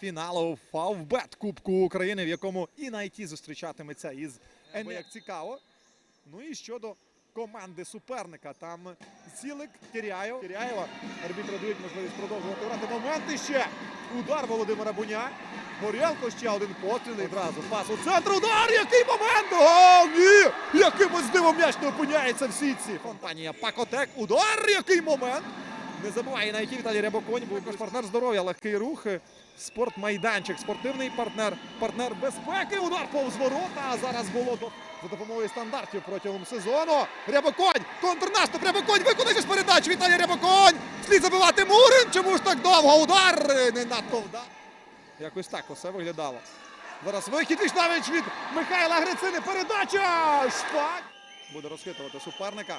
Фіналу Фавбет Кубку України, в якому і найті зустрічатиметься із НБ, як цікаво. Ну і щодо команди суперника, там Цілик Кіряєв. Кіряєва. Арбітри дають можливість продовжувати грати. Момент іще. Удар Володимира Буня. Горєлко ще один постріл. і Одразу пас у центр. Удар! Який момент! Гол! Ні! Якимось дивом м'яч не опиняється в сітці. Компанія Пакотек. Удар! Який момент! Не забуває на які Віталій Рябоконь, був також партнер здоров'я, легкий рух, спортмайданчик, спортивний партнер, партнер безпеки. Удар повз ворота. А зараз було за допомогою стандартів протягом сезону. Рябоконь! Контрнаступ! Рябоконь! Виконує з передач! Віталій Рябоконь! Слід забивати Мурин! Чому ж так довго? Удар! Не надто вдар. Якось так усе виглядало. Зараз вихід Вічнавич від Михайла Грицини. Передача! Шпак! Буде розхитувати суперника.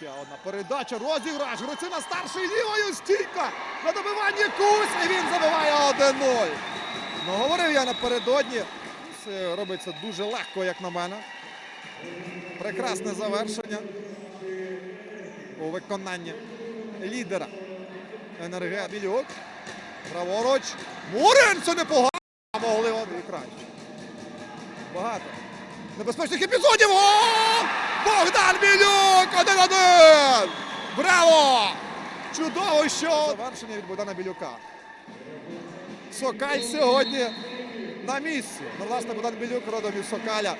Ще одна передача. Розіграш. Грицина старший лівою. Стійка. На добиванні Кусь. І він забиває 1-0. Ну, говорив я напередодні. Все робиться дуже легко, як на мене. Прекрасне завершення у виконанні лідера НРГ Білюк. Праворуч. Мурин! Це непогано. Могли один краще. Багато. Небезпечних епізодів. О! Богдан Білюк! Один-один! Браво! Чудово, що завершення від Богдана Білюка. Сокаль сьогодні на місці. Ну, власне, Богдан Білюк родом із Сокаля.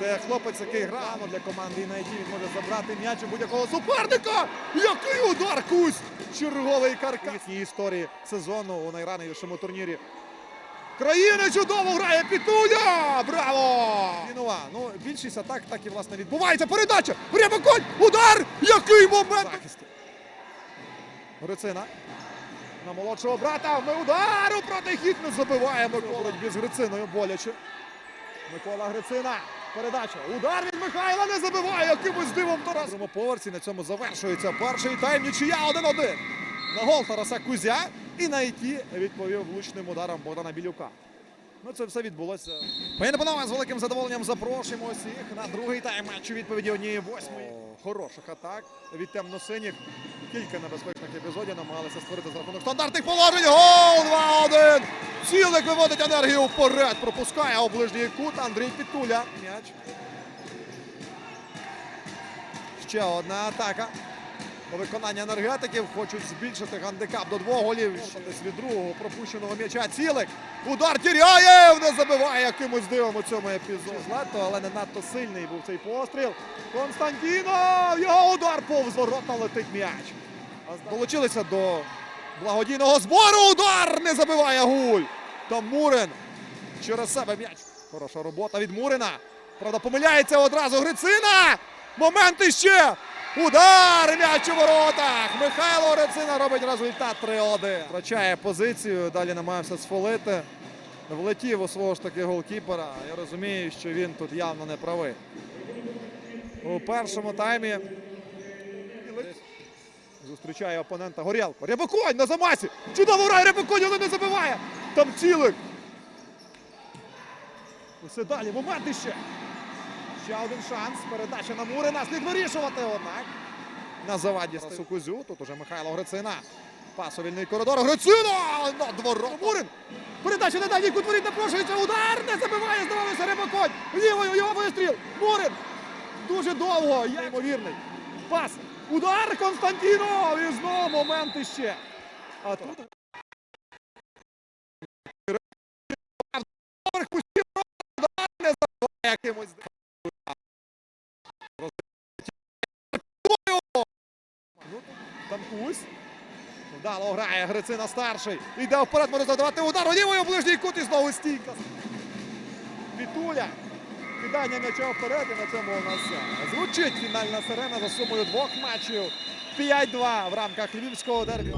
Це хлопець, який грав для команди і на якій він може забрати м'яч у будь-якого суперника. Який удар Кусь! Черговий каркас її історії сезону у найранішому турнірі. Країна чудово грає Пітуля! Браво! Вінова. Ну, більшість атак так і власне відбувається. Передача! Рябоконь! Удар! Який момент! Захисти. Грицина. На молодшого брата. Ми удару проти хід не забиває Микола. Боротьбі з Грициною боляче. Микола Грицина. Передача. Удар від Михайла не забиває. Якимось дивом Тарас. Поверсі на цьому завершується перший тайм. Нічия 1-1. На гол Тараса Кузя. І на ІТ відповів влучним ударом Богдана Білюка. Ну, це все відбулося. Пані панове, з великим задоволенням запрошуємо всіх на другий тайм матчу відповіді однієї восьмої. Хороших атак від темно-синіх. Кілька небезпечних епізодів намагалися створити за рахунок стандартних положень. Гол 2-1. Цілик виводить енергію вперед. Пропускає у ближній кут Андрій Пітуля. М'яч. Ще одна атака. По виконанню енергетиків хочуть збільшити гандикап до двох голів. Десь від другого пропущеного м'яча. Цілик. Удар Тіряєв не забиває якимось дивом у цьому епізоді. Злато, але не надто сильний був цей постріл. Константінов! Його удар повз ворота летить м'яч. Долучилися до благодійного збору. Удар не забиває гуль. Там Мурин. Через себе м'яч. Хороша робота від Мурина. Правда, помиляється одразу Грицина. Момент іще. Удар! М'яч у воротах! Михайло Грицина робить результат 3-1. Втрачає позицію, далі намагався сфолити. Влетів у свого ж таки голкіпера. Я розумію, що він тут явно не правий. У першому таймі зустрічає опонента Горєлко. Рябоконь на замасі! Чудово грає Рябоконь, але не забиває! Там цілик! Усе далі, момент іще. Ще один шанс. Передача на Мурина. Слід вирішувати, однак. На заваді Тарасу Кузю. Тут уже Михайло Грицина. Пасовільний коридор. Грицина! На дворок. Мурин. Передача на дальній кут напрошується. Удар не забиває. Здавалося Рибаконь. Лівою його вистріл. Мурин. Дуже довго. Я ймовірний. Пас. Удар Константінов. І знову момент іще. А тут Там Кусь. Вдало грає Грицина старший. Йде вперед, може задавати удар. Лівою ближній кут і знову стійка. Вітуля. Кидання м'яча вперед і на цьому у нас. Звучить фінальна сирена за сумою двох матчів. 5-2 в рамках львівського дербі.